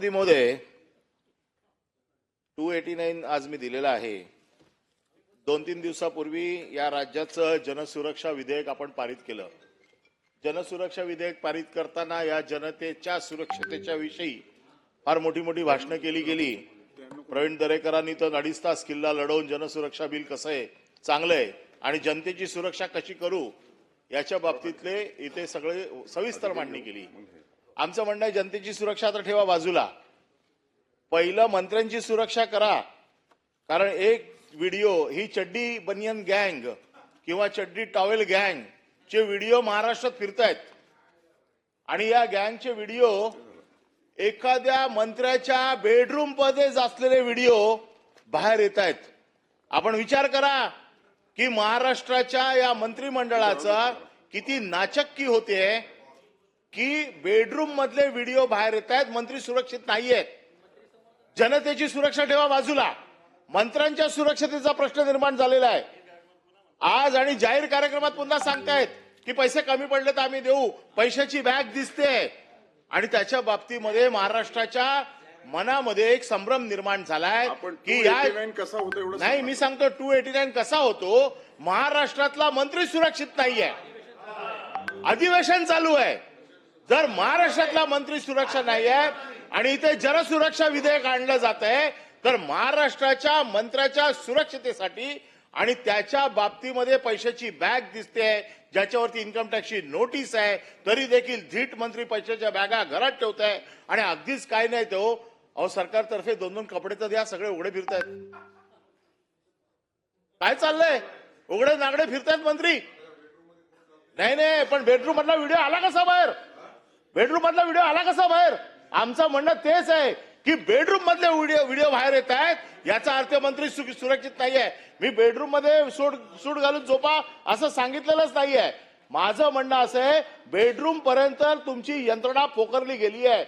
सभापती महोदय to eighty nine आज मी दिलेला आहे. दोन तीन दिवसापूर्वी या राज्याचं जनसुरक्षा विधेयक आपण पारित केलं. जनसुरक्षा विधेयक पारित करताना या जनतेच्या सुरक्षतेच्या विषयी फार मोठी मोठी भाषणं केली गेली. प्रवीण दरेकरांनी तर अडीच तास किल्ला लढवून जनसुरक्षा बिल कसं आहे चांगलं आहे आणि जनतेची सुरक्षा कशी करू याच्या बाबतीतले इथे सगळे सविस्तर मांडणी केली. आमचं म्हणणं आहे जनतेची सुरक्षा तर ठेवा बाजूला. पहिलं मंत्र्यांची सुरक्षा करा. कारण एक व्हिडिओ ही चड्डी बनियन गँग किंवा चड्डी टॉवेल गँग चे व्हिडिओ महाराष्ट्रात फिरतायत. आणि या गँगचे व्हिडिओ एखाद्या मंत्र्याच्या बेडरूममध्ये असलेले व्हिडिओ बाहेर येत आहेत आपण विचार करा की महाराष्ट्राच्या या मंत्रिमंडळाचा किती नाचक्की होते की बेडरूम मधले व्हिडिओ बाहेर येत आहेत मंत्री सुरक्षित नाहीयेत. जनतेची सुरक्षा ठेवा बाजूला. मंत्र्यांच्या सुरक्षतेचा प्रश्न निर्माण झालेला आहे. आज आणि जाहीर कार्यक्रमात पुन्हा सांगतायत की पैसे कमी पडले तर आम्ही देऊ. पैशाची बॅग दिसते. आणि त्याच्या बाबतीमध्ये महाराष्ट्राच्या मनामध्ये एक संभ्रम निर्माण झालाय की या 289 कसा होतो एवढं नाही मी सांगतो टू एटी नाईन कसा होतो. महाराष्ट्रातला मंत्री सुरक्षित नाहीये. अधिवेशन चालू आहे. जर महाराष्ट्रातला मंत्री सुरक्षा नाही आहे आणि इथे जनसुरक्षा विधेयक आणलं जात आहे तर महाराष्ट्राच्या मंत्र्याच्या सुरक्षतेसाठी आणि त्याच्या बाबतीमध्ये पैशाची बॅग दिसते ज्याच्यावरती इन्कम टॅक्सची नोटीस आहे तरी देखील धीट मंत्री पैशाच्या बॅगा घरात ठेवत आहे आणि अगदीच काय नाही तो. अहो सरकारतर्फे दोन दोन कपडे तर द्या सगळे उघडे फिरतायत. काय चाललंय? उघडे नागडे फिरतायत मंत्री? नाही नाही पण बेडरूम मधला व्हिडिओ आला कसा बाहेर? बेडरूम मधला व्हिडिओ आला कसा बाहेर? आमचं म्हणणं तेच आहे की बेडरूम मधले व्हिडिओ व्हिडिओ बाहेर येत आहेत. याचा अर्थ मंत्री सु- सुरक्षित नाहीये. मी बेडरूममध्ये सूट सूट घालून झोपा असं सांगितलेलंच नाहीये. माझं म्हणणं असं आहे बेडरूम पर्यंत तुमची यंत्रणा पोकरली गेली आहे.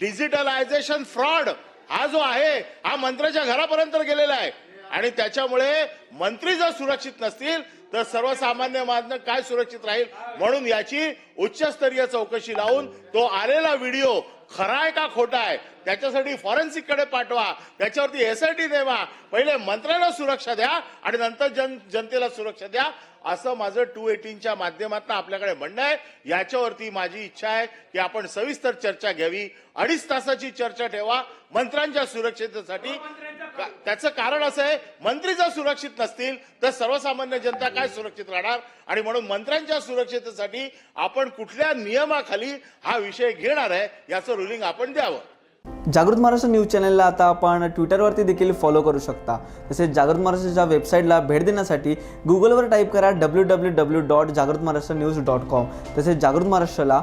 डिजिटलायझेशन फ्रॉड हा जो आहे हा मंत्र्याच्या घरापर्यंत गेलेला आहे. आणि त्याच्यामुळे मंत्री जर सुरक्षित नसतील तर सर्वसामान्य मानव काय सुरक्षित राहील म्हणून याची उच्चस्तरीय चौकशी लावून तो आलेला व्हिडिओ खरा आहे का खोटा आहे त्याच्यासाठी फॉरेन्सिककडे पाठवा त्याच्यावरती एसआयटी देवा पहिले मंत्र्याला सुरक्षा द्या आणि नंतर जन जनतेला सुरक्षा द्या असं माझं टू एटीनच्या माध्यमातून आपल्याकडे म्हणणं आहे. याच्यावरती माझी इच्छा आहे की आपण सविस्तर चर्चा घ्यावी अडीच तासाची चर्चा ठेवा मंत्र्यांच्या सुरक्षेसाठी का- त्याचं कारण असं आहे मंत्री जर सुरक्षित नसतील तर सर्वसामान्य जनता काय सुरक्षित राहणार? आणि म्हणून मंत्र्यांच्या सुरक्षिततेसाठी आपण कुठल्या नियमाखाली हा विषय घेणार आहे याचं रुलिंग आपण द्यावं. जागृत महाराष्ट्र न्यूज चॅनलला आता आपण ट्विटरवरती देखील फॉलो करू शकता. तसेच जागृत महाराष्ट्राच्या वेबसाईटला भेट देण्यासाठी गुगलवर टाईप करा डब्ल्यू डब्ल्यू डब्ल्यू डॉट जागृत महाराष्ट्र न्यूज डॉट कॉम तसेच जागृत महाराष्ट्राला